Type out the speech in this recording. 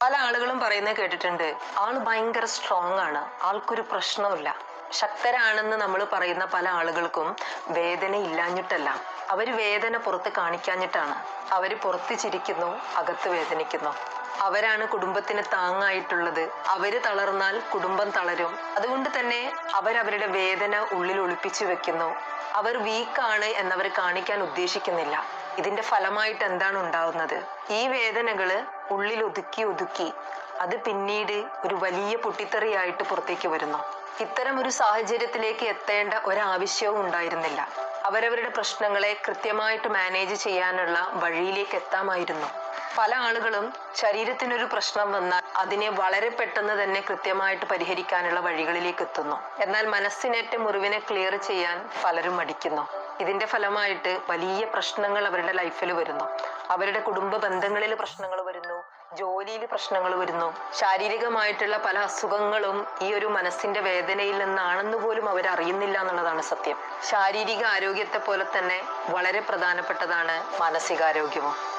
പല ആളുകളും പറയുന്നത് കേട്ടിട്ടുണ്ട്. ആൾ ഭയങ്കര സ്ട്രോങ് ആണ്. ആൾക്കൊരു പ്രശ്നമില്ല ശക്തരാണെന്ന് നമ്മൾ പറയുന്ന പല ആളുകൾക്കും വേദന ഇല്ലാഞ്ഞിട്ടല്ല. അവർ വേദന പുറത്ത് കാണിക്കാഞ്ഞിട്ടാണ്. അവർ പുറത്ത് ചിരിക്കുന്നു അകത്ത് വേദനിക്കുന്നു. അവരാണ് കുടുംബത്തിന് താങ്ങായിട്ടുള്ളത്. അവർ തളർന്നാൽ കുടുംബം തളരും. അതുകൊണ്ട് തന്നെ അവരവരുടെ വേദന ഉള്ളിൽ ഒളിപ്പിച്ചു വെക്കുന്നു. അവർ വീക്കാണ് എന്നവർ കാണിക്കാൻ ഉദ്ദേശിക്കുന്നില്ല. ഇതിന്റെ ഫലമായിട്ട് എന്താണ് ഉണ്ടാവുന്നത്? ഈ വേദനകൾ ഉള്ളിൽ ഒതുക്കി ഒതുക്കി അത് പിന്നീട് ഒരു വലിയ പൊട്ടിത്തെറിയായിട്ട് പുറത്തേക്ക് വരുന്നു. ഇത്തരം ഒരു സാഹചര്യത്തിലേക്ക് എത്തേണ്ട ഒരാവശ്യവും ഉണ്ടായിരുന്നില്ല. അവരവരുടെ പ്രശ്നങ്ങളെ കൃത്യമായിട്ട് മാനേജ് ചെയ്യാനുള്ള വഴിയിലേക്ക് എത്താമായിരുന്നു. പല ആളുകളും ശരീരത്തിനൊരു പ്രശ്നം വന്നാൽ അതിനെ വളരെ പെട്ടെന്ന് തന്നെ കൃത്യമായിട്ട് പരിഹരിക്കാനുള്ള വഴികളിലേക്ക് എത്തുന്നു. എന്നാൽ മനസ്സിനേറ്റ മുറിവിനെ ക്ലിയർ ചെയ്യാൻ പലരും മടിക്കുന്നു. ഇതിന്റെ ഫലമായിട്ട് വലിയ പ്രശ്നങ്ങൾ അവരുടെ ലൈഫിൽ വരുന്നു. അവരുടെ കുടുംബ ബന്ധങ്ങളിൽ പ്രശ്നങ്ങൾ വരുന്നു ജോലിയിൽ പ്രശ്നങ്ങൾ വരുന്നു. ശാരീരികമായിട്ടുള്ള പല അസുഖങ്ങളും ഈ ഒരു മനസ്സിന്റെ വേദനയിൽ നിന്നാണെന്ന് പോലും അവർ അറിയുന്നില്ല എന്നുള്ളതാണ് സത്യം. ശാരീരിക ആരോഗ്യത്തെ പോലെ തന്നെ വളരെ പ്രധാനപ്പെട്ടതാണ് മാനസികാരോഗ്യവും.